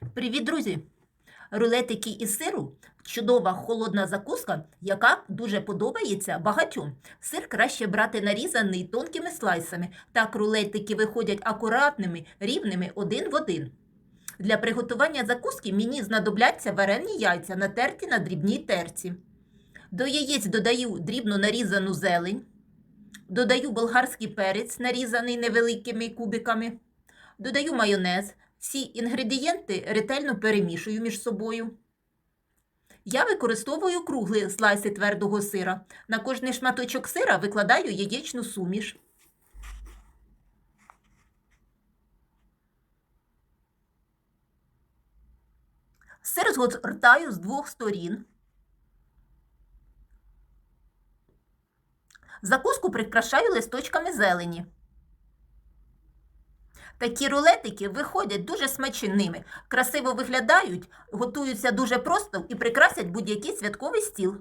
Привіт, друзі! Рулетики із сиру чудова холодна закуска, яка дуже подобається багатьом. Сир краще брати нарізаний тонкими слайсами. Так рулетики виходять акуратними, рівними один в один. Для приготування закуски мені знадобляться варені яйця, натерті на дрібній терці. До яєць додаю дрібно нарізану зелень, додаю болгарський перець, нарізаний невеликими кубиками, додаю майонез. Всі інгредієнти ретельно перемішую між собою. Я використовую круглі слайси твердого сира. На кожний шматочок сира викладаю яєчну суміш. Сир згортаю з двох сторін. Закуску прикрашаю листочками зелені. Такі рулетики виходять дуже смачними, красиво виглядають, готуються дуже просто і прикрасять будь-який святковий стіл.